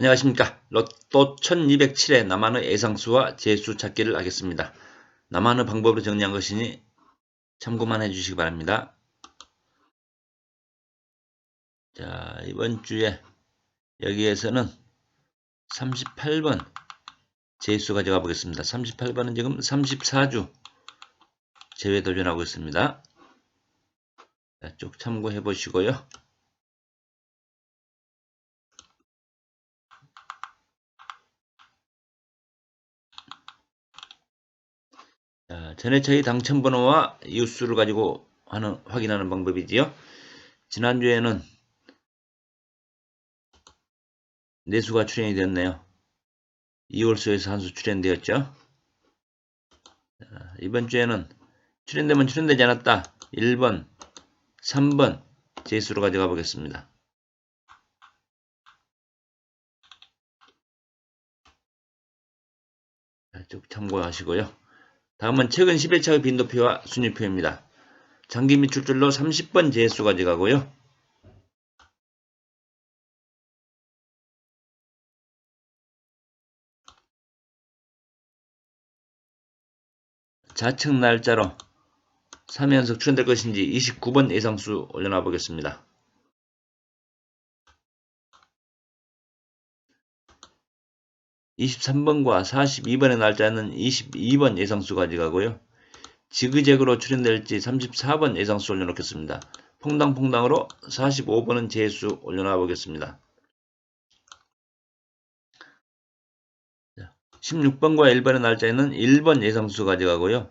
안녕하십니까. 로또 1207의 남한의 예상수와 재수 찾기를 하겠습니다. 남한의 방법으로 정리한 것이니 참고만 해주시기 바랍니다. 자, 이번 주에 여기에서는 38번 재수 가져가 보겠습니다. 38번은 지금 34주 제외 도전하고 있습니다. 자, 쭉 참고해 보시고요. 전해차의 당첨번호와 이웃수를 가지고 하는, 확인하는 방법이지요. 지난주에는 내수가 출연이 되었네요. 2월수에서 한 수 출연되었죠. 자, 이번 주에는 출연되면 출연되지 않았다. 1번, 3번 제수로 가져가 보겠습니다. 쭉 참고하시고요. 다음은 최근 10회차의 빈도표와 순위표입니다. 장기 밑줄줄로 30번 제수 가져가고요. 좌측 날짜로 3연속 출연될 것인지 29번 예상수 올려놔 보겠습니다. 23번과 42번의 날짜는 22번 예상수 가져가고요. 지그재그로 출연될지 34번 예상수 올려놓겠습니다. 퐁당퐁당으로 45번은 재수 올려놔 보겠습니다. 16번과 1번의 날짜에는 1번 예상수 가져가고요.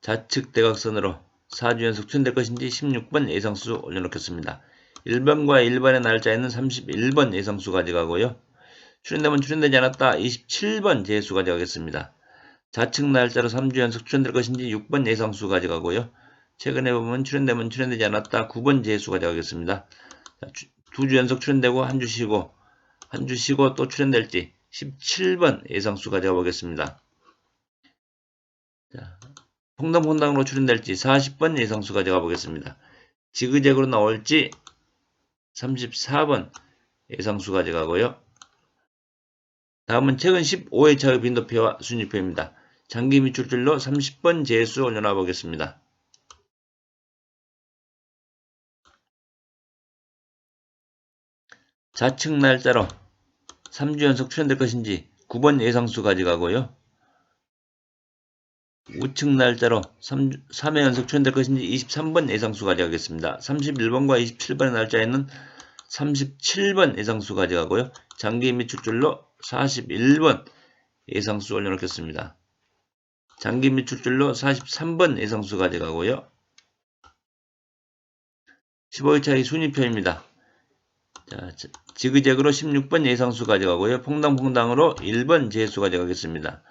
좌측 대각선으로 4주 연속 출연될 것인지 16번 예상수 올려놓겠습니다. 1번과 1번의 날짜에는 31번 예상수 가져가고요. 출연되면 출연되지 않았다. 27번 재수 가져가겠습니다. 좌측 날짜로 3주 연속 출연될 것인지 6번 예상수 가져가고요. 최근에 보면 출연되면 출연되지 않았다. 9번 재수 가져가겠습니다. 두 주 연속 출연되고 한 주 쉬고 한 주 쉬고 또 출연될지 17번 예상수 가져가 보겠습니다. 자, 퐁당퐁당으로 출연될지 40번 예상수 가져가 보겠습니다. 지그재그로 나올지 34번 예상수 가져가고요. 다음은 최근 15회 차의 빈도표와 순위표입니다. 장기 밑줄줄로 30번 재수 올려놔 보겠습니다. 좌측 날짜로 3주 연속 출연될 것인지 9번 예상수 가져가고요. 우측 날짜로 3, 3회 연속 출연될 것인지 23번 예상수 가져가겠습니다. 31번과 27번의 날짜에는 37번 예상수 가져가고요. 장기 밑줄줄로 41번 예상수 올려놓겠습니다. 장기 밑줄줄로 43번 예상수 가져가고요. 15일차의 순위표입니다. 자, 지그재그로 16번 예상수 가져가고요. 퐁당퐁당으로 1번 재수 가져가겠습니다.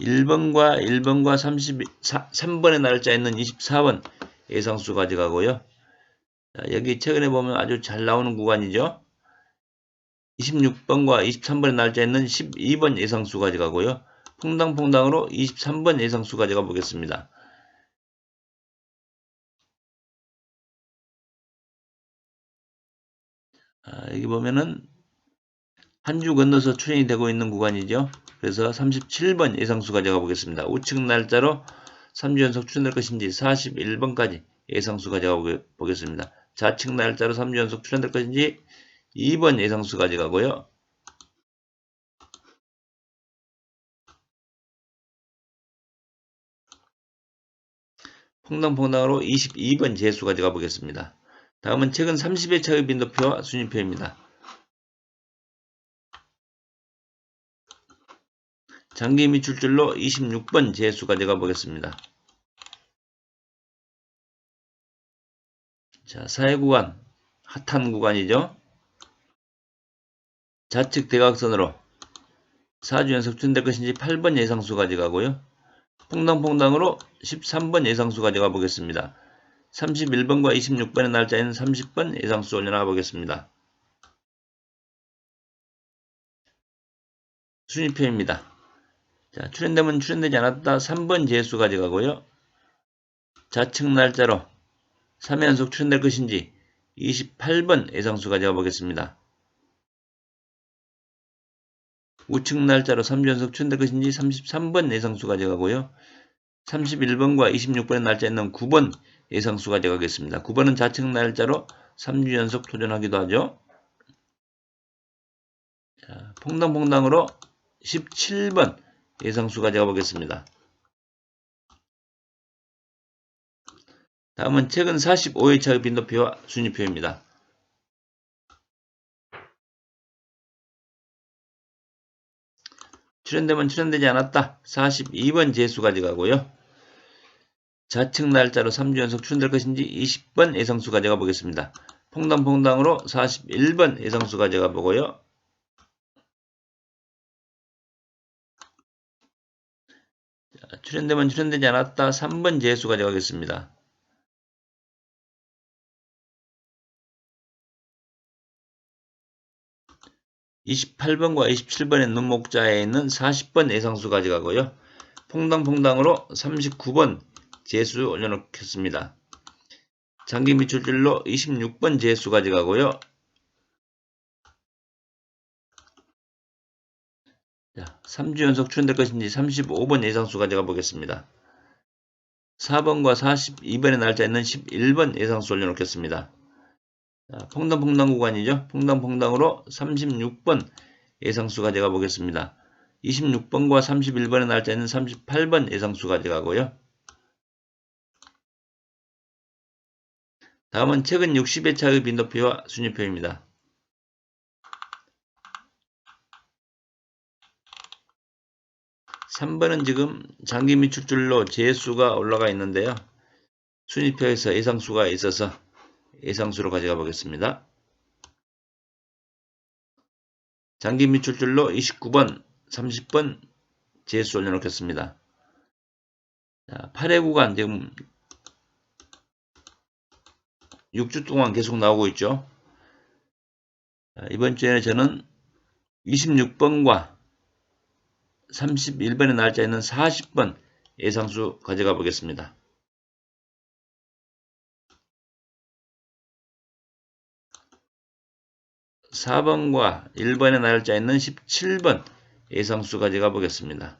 1번과 1번과 33, 3번의 날짜 있는 24번 예상수 가져가고요. 자, 여기 최근에 보면 아주 잘 나오는 구간이죠. 26번과 23번의 날짜에는 12번 예상수 가져가고요. 퐁당퐁당으로 23번 예상수 가져가 보겠습니다. 아, 여기 보면은 한 주 건너서 출연이 되고 있는 구간이죠. 그래서 37번 예상수 가져가 보겠습니다. 우측 날짜로 3주 연속 출연될 것인지 41번까지 예상수 가져가 보겠습니다. 좌측 날짜로 3주 연속 출연될 것인지 2번 예상수 가져가고요. 퐁당퐁당으로 22번 재수 가져가 보겠습니다. 다음은 최근 30회 차의 빈도표와 순위표입니다. 장기 밑줄줄로 26번 재수 가져가 보겠습니다. 자, 사회 구간, 핫한 구간이죠. 좌측 대각선으로 4주 연속 준될 것인지 8번 예상수 가져가고요. 퐁당퐁당으로 13번 예상수 가져가 보겠습니다. 31번과 26번의 날짜에는 30번 예상수 올려놔 보겠습니다. 순위표입니다. 자, 출연되면 출연되지 않았다 3번 재수 가져가고요. 좌측 날짜로 3회 연속 출연될 것인지 28번 예상수 가져가 보겠습니다. 우측 날짜로 3주연속 출연될 것인지 33번 예상수 가져가고요. 31번과 26번의 날짜에 있는 9번 예상수 가져가겠습니다. 9번은 좌측 날짜로 3주 연속 도전하기도 하죠. 자, 퐁당퐁당으로 17번 예상수 가져가 보겠습니다. 다음은 최근 45회차의 빈도표와 순위표입니다. 출연되면 출연되지 않았다. 42번 재수 가져가고요. 좌측 날짜로 3주 연속 출연될 것인지 20번 예상수 가져가 보겠습니다. 퐁당퐁당으로 41번 예상수 가져가 보고요. 자, 출연되면 출연되지 않았다. 3번 재수 가져가겠습니다. (28번과) (27번의) 눈목자에 있는 (40번) 예상수 가져가고요. 퐁당퐁당으로 (39번) 재수 올려놓겠습니다. 장기 밑줄줄로 26번 재수 가져가고요. 자, 3주 연속 출연될 것인지 35번 예상수 가져가 보겠습니다. 4번과 42번의 날짜 있는 11번 예상수 올려놓겠습니다. 자, 퐁당퐁당 구간이죠. 퐁당퐁당으로 36번 예상수 가져가 보겠습니다. 26번과 31번의 날짜 있는 38번 예상수 가져가고요. 다음은 최근 60회 차의 빈도표와 순위표입니다. (3번은) 지금 장기 미출줄로 재수가 올라가 있는데요. 순위표에서 예상수가 있어서 예상수로 가져가 보겠습니다. 장기 미출줄로 29번, 30번 재수 올려놓겠습니다. 자, 8회 구간 지금 6주 동안 계속 나오고 있죠. 이번 주에는 저는 26번과 31번의 날짜 있는 40번 예상수 가져가 보겠습니다. (4번과) (1번의) 날짜 있는 (17번) 예상수 가져가 보겠습니다.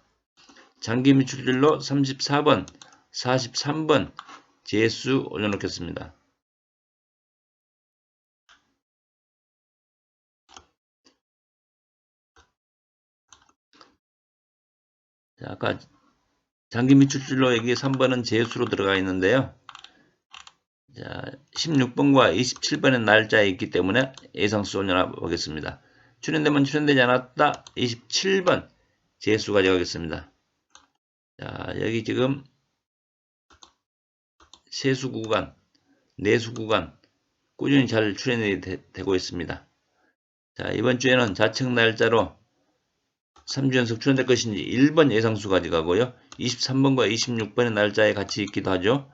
장기 미출질로 (34번) (43번) 재수 올려놓겠습니다. 자, 아까 장기 미출줄로 여기 3번은 재수로 들어가 있는데요. 자, 16번과 27번의 날짜에 있기 때문에 예상수 올려놔 보겠습니다. 출연되면 출연되지 않았다. 27번 재수 가져가겠습니다. 자, 여기 지금 세수 구간, 내수 구간 꾸준히 잘 출연이 되, 고 있습니다. 자, 이번 주에는 좌측 날짜로 3주 연속 출연될 것인지 1번 예상수 가져가고요. 23번과 26번의 날짜에 같이 있기도 하죠.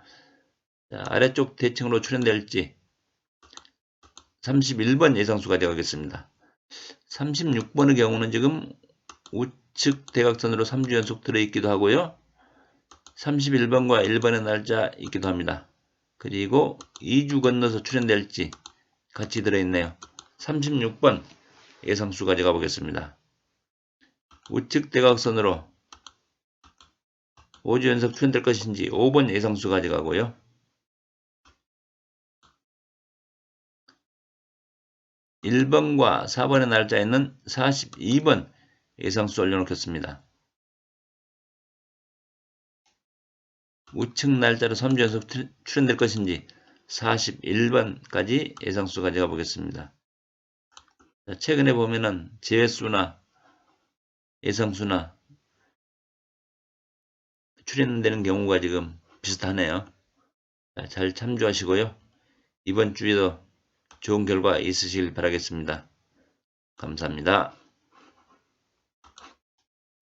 자, 아래쪽 대칭으로 출연될지 31번 예상수 가져가겠습니다. 36번의 경우는 지금 우측 대각선으로 3주 연속 들어있기도 하고요. 31번과 1번의 날짜 있기도 합니다. 그리고 2주 건너서 출연될지 같이 들어있네요. 36번 예상수 가져가 보겠습니다. 우측 대각선으로 5주 연속 출현될 것인지 5번 예상수 가져가고요. (1번과) (4번의) 날짜에는 (42번) 예상수 올려놓겠습니다. 우측 날짜로 3주 연속 출현될 것인지 41번까지 예상수 가져가 보겠습니다. 최근에 보면은 제외수나 예상수나 출연되는 경우가 지금 비슷하네요. 잘 참조하시고요. 이번 주에도 좋은 결과 있으시길 바라겠습니다. 감사합니다.